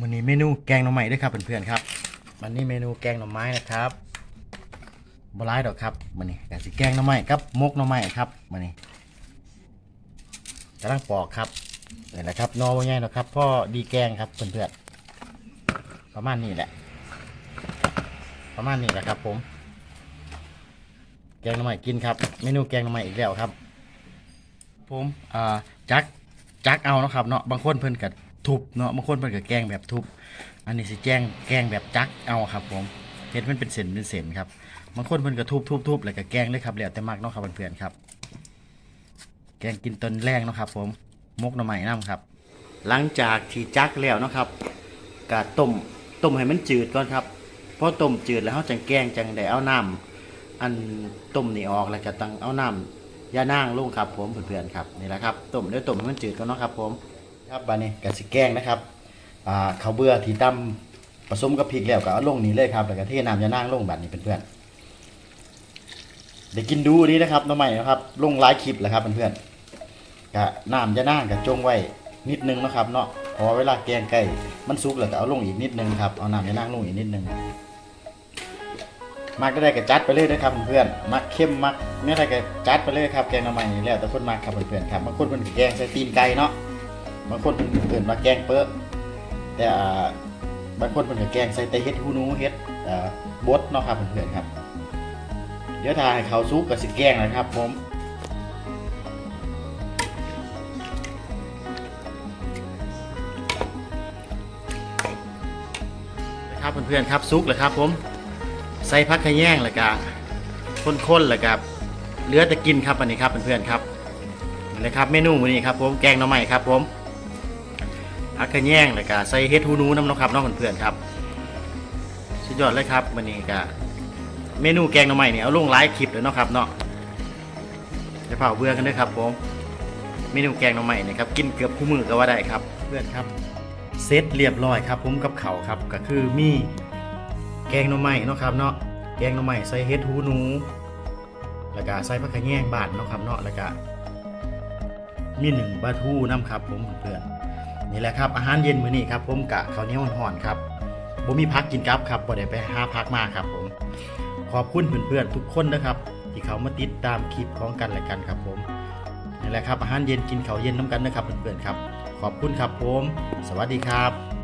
วันนี้เมนูแกงหน่อไม้ด้วยครับเพื่อนๆครับวันนี้เมนูแกงหน่อไม้นะครับบร้ายดอกครับวันนี้กสิแกงหน่อไม้กับมกหน่อไม้ครับวันนี้กำลังปอกครับนี่แหละครับนอว่าไงนะครับพ่อดีแกงครับเพื่อนๆประมาณนี้แหละ ประมาณนี้แหละครับ ผม แกงหน่อไม้กินครับ เมนูแกงหน่อไม้อีกแล้วครับ ผมอ่าจักจักเอานะครับเนาะบางคนเพิ่นก็ ทุบเนาะบางคนเพิ่นก็แกงแบบทุบ อันนี้สิแกงแกงแบบจักเอาครับ ผมเฮ็ดมันเป็นเส้นเป็นเส้นครับบางคนเพิ่นก็ทุบทุบทุบแล้วก็แกงเลยครับแล้วแต่มักเนาะครับเพื่อนๆครับ แกงกินต้นแรงเนาะครับ ผมมกหน่อไม้น้ำครับ หลังจากที่จักแล้วเนาะครับก็ต้มต้มให้มันจืดก่อนครับพอต้มจืดแล้วเฮาจังแกงจังได้เอาน้ำอันต้มนี่ออกแล้วก็ต้องเอาน้ำยานางลงครับ ผมเพื่อนๆครับนี่แหละครับต้มเดี๋ยวต้มให้มันจืดก่อนเนาะครับ ผม ครับบานี้ก็สิแกงนะครับอ่าข้าวเบื่อที่ตำผสมกับพริกแล้วก็เอาลงนี่เลยครับแล้วก็เทน้ำยานางลงแบบนี้เพื่อนๆเดี๋ยวกินดูนี่นะครับน้องใหม่นะครับ ลงหลายคลิปแล้วครับเพื่อนๆกะน้ำจะน่างกะจงไว้นิดนึงนะครับเนาะพอเวลาแกงไก่มันสุกแล้วก็เอาลงอีกนิดนึงครับเอาน้ำจะน่างลงอีกนิดนึงมักก็ได้กะจัดไปเลยนะครับเพื่อนๆมักเข้มมักไม่ได้กะจัดไปเลยครับแกงน้ำใหม่แล้วแต่คนมักครับเพื่อนๆครับบางคนเป็นแกงใส่ตีนไก่เนาะ บางคนเป็นเอื่นว่าแกงเปิ้ลแต่บางคนเป็นก็แกงใส่แต่เฮ็ดฮูนูเฮ็ดบดเนาะครับเพื่อนๆครับ เดี๋ยวทาให้เขาซุกกับสิแกงนะครับผมนะครับเพื่อนๆครับซุกเลยครับผม ใส่พักขะแยงแล้วก็ข้นๆแล้วก็เหลือแต่กินครับอันนี้ครับเพื่อนๆครับนี่เลยครับเมนูวันนี้ครับผมแกงหน่อไม้ครับผม พักขะแยงแล้วก็ใส่เฮ็ดฮูนูน้ำเนาะครับน้องเพื่อนๆครับสุดยอดเลยครับวันนี้ก็เมนูแกงหน่อไม้เนี่ยเอาลงไลฟ์คลิปเลยเนาะครับเนาะจะเผาเบื่อกันด้วยครับผมเมนูแกงหน่อไม้เนี่ยครับกินเกือบคู่มือก็ว่าได้ครับเพื่อนครับเซตเรียบร้อยครับผมกับเขาครับก็คือมีแกงหน่อไม้เนาะครับเนาะแกงหน่อไม้ใส่เห็ดหูนูแล้วก็ใส่ผักขะแยงบาดเนาะครับเนาะแล้วก็มีหนึ่งปลาทูน้ำครับผมเพื่อน นี่แหละครับอาหารเย็นมื้อนี้ครับผมกะข้าวเหนียวห่อนๆครับบ่มีพักกินกับครับบ่ได้ไปหาพักมาครับผมขอบคุณเพื่อนๆทุกคนนะครับที่เขามาติดตามคลิปของกันและกันครับผมนี่แหละครับอาหารเย็นกินข้าวเย็นน้ำกันนะครับเพื่อนๆครับ ขอบคุณครับผม สวัสดีครับ